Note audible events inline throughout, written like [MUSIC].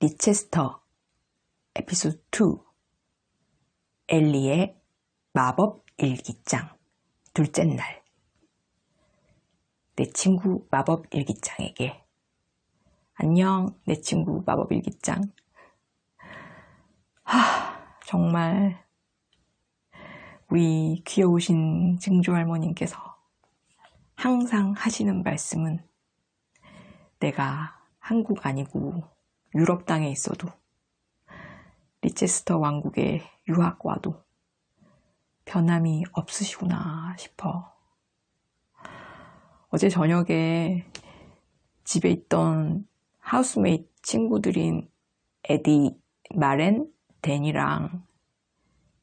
리체스터 에피소드 2 엘리의 마법 일기장 둘째 날. 내 친구 마법 일기장에게. 안녕 내 친구 마법 일기장. 하 정말 우리 귀여우신 증조 할머님께서 항상 하시는 말씀은 내가 한국 아니고 유럽 땅에 있어도 리체스터 왕국에 유학 와도 변함이 없으시구나 싶어. 어제 저녁에 집에 있던 하우스메이트 친구들인 에디, 마렌, 댄이랑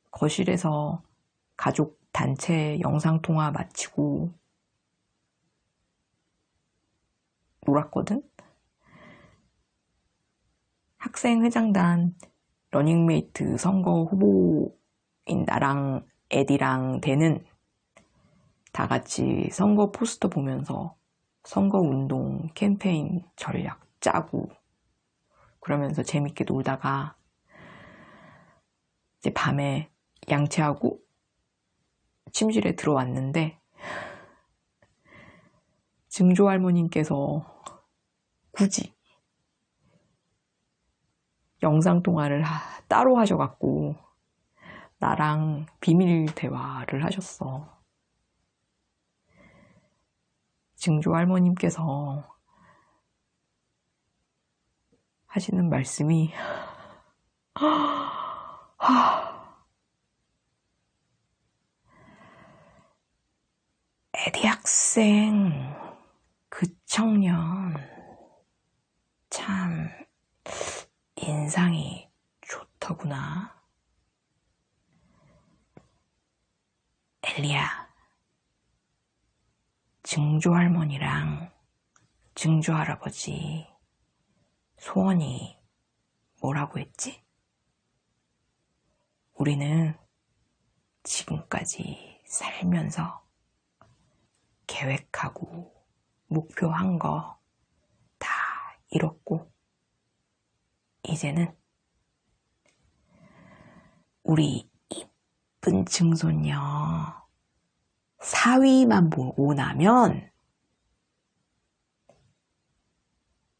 거실에서 가족 단체 영상통화 마치고 놀았거든? 학생회장단 러닝메이트 선거 후보인 나랑 에디랑 댄은 다 같이 선거 포스터 보면서 선거 운동 캠페인 전략 짜고 그러면서 재밌게 놀다가 이제 밤에 양치하고 침실에 들어왔는데 증조 할머님께서 굳이 영상 통화를 따로 하셔갖고 나랑 비밀 대화를 하셨어. 증조 할머님께서 하시는 말씀이 에디 학생 그 청년 참 인상이 좋더구나. 엘리야, 증조 할머니랑 증조 할아버지 소원이 뭐라고 했지? 우리는 지금까지 살면서 계획하고 목표한 거 다 이뤘고, 이제는 우리 이쁜 증손녀 사위만 보고 나면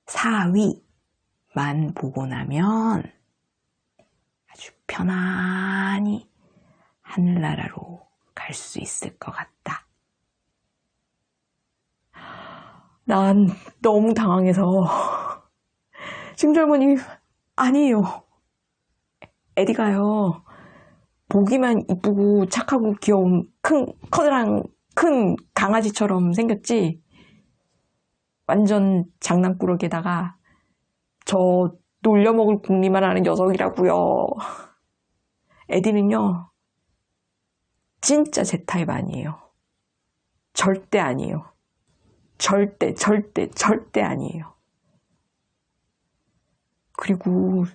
사위만 보고 나면 아주 편안히 하늘나라로 갈 수 있을 것 같다. 난 너무 당황해서 [LAUGHS] 증절모님 아니에요. 에디가요. 보기만 이쁘고 착하고 귀여운 큰 커다란 큰 강아지처럼 생겼지. 완전 장난꾸러기에다가 저 놀려먹을 궁리만 하는 녀석이라고요. 에디는요. 진짜 제 타입 아니에요. 절대 아니에요. 절대 절대 절대 아니에요. 그리고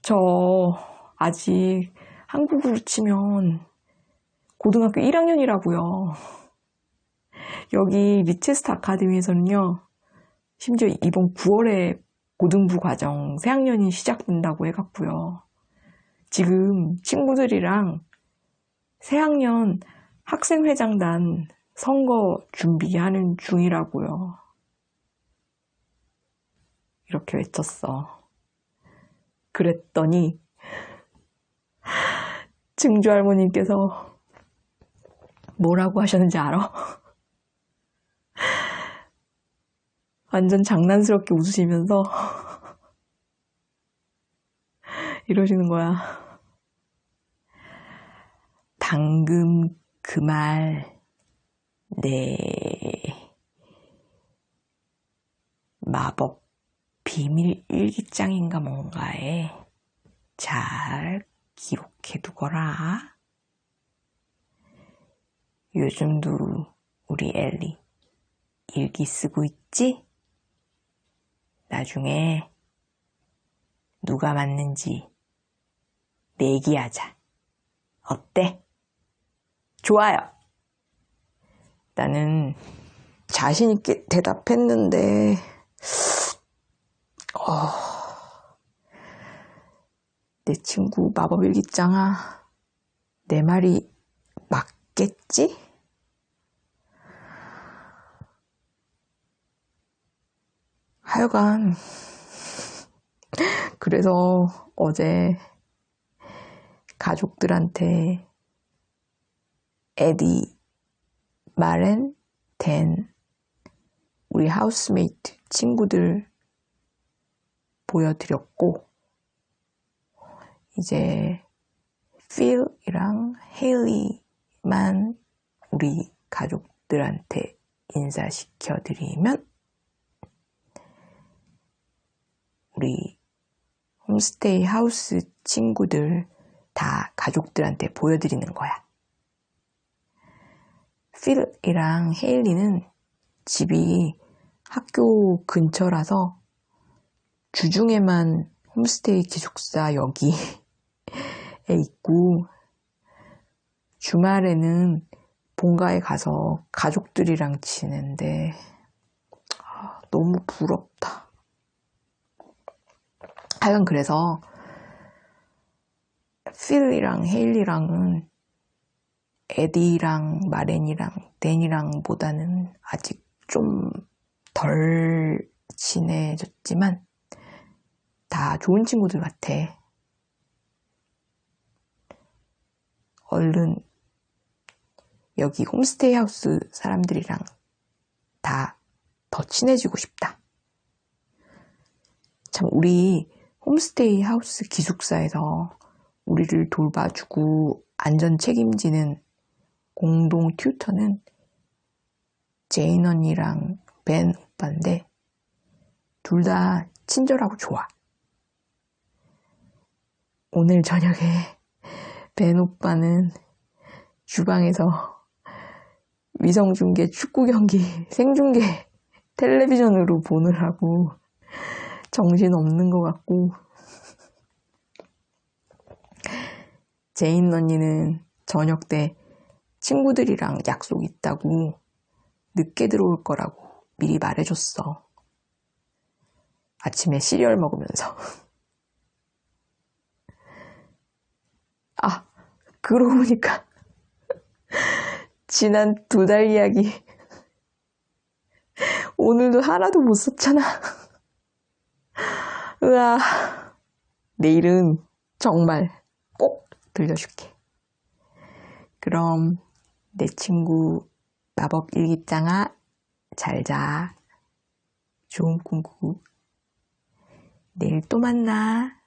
저 아직 한국으로 치면 고등학교 1학년이라고요. 여기 리체스터 아카데미에서는요. 심지어 이번 9월에 고등부 과정 새학년이 시작된다고 해갖고요. 지금 친구들이랑 새학년 학생회장단 선거 준비하는 중이라고요. 이렇게 외쳤어. 그랬더니 증조 할머님께서 뭐라고 하셨는지 알아? 완전 장난스럽게 웃으시면서 이러시는 거야. 방금 그 말, 네. 마법 비밀 일기장인가 뭔가에 잘 기록해 두거라. 요즘도 우리 엘리 일기 쓰고 있지? 나중에 누가 맞는지 내기하자. 어때? 좋아요. 나는 자신있게 대답했는데, 어, 내 친구 마법 일기장아, 내 말이 맞겠지? 하여간, [LAUGHS] 그래서 어제 가족들한테 에디, 마렌, 댄, 우리 하우스메이트 친구들 보여드렸고, 이제 필이랑 헤일리만 우리 가족들한테 인사시켜드리면 우리 홈스테이 하우스 친구들 다 가족들한테 보여드리는 거야. 필이랑 헤일리는 집이 학교 근처라서 주중에만 홈스테이 기숙사 여기에 [LAUGHS] 있고 주말에는 본가에 가서 가족들이랑 지내는데 아, 너무 부럽다. 하여간 그래서 필이랑 헤일리랑은 에디랑 마렌이랑 댄이랑 보다는 아직 좀 덜 친해졌지만 다 좋은 친구들 같아. 얼른 여기 홈스테이 하우스 사람들이랑 다 더 친해지고 싶다. 참, 우리 홈스테이 하우스 기숙사에서 우리를 돌봐주고 안전 책임지는 공동 튜터는 제인 언니랑 벤 오빠인데 둘 다 친절하고 좋아. 오늘 저녁에 벤 오빠는 주방에서 위성중계 축구 경기 생중계 텔레비전으로 보느라고 정신 없는 것 같고 제인 언니는 저녁 때 친구들이랑 약속 있다고 늦게 들어올 거라고 미리 말해줬어. 아침에 시리얼 먹으면서. 아, 그러고 보니까 [LAUGHS] 지난 두 달 이야기 오늘도 하나도 못 썼잖아. [LAUGHS] 으아, 내일은 정말 꼭 들려줄게. 그럼 내 친구 마법 일기장아 잘 자. 좋은 꿈 꾸고 내일 또 만나.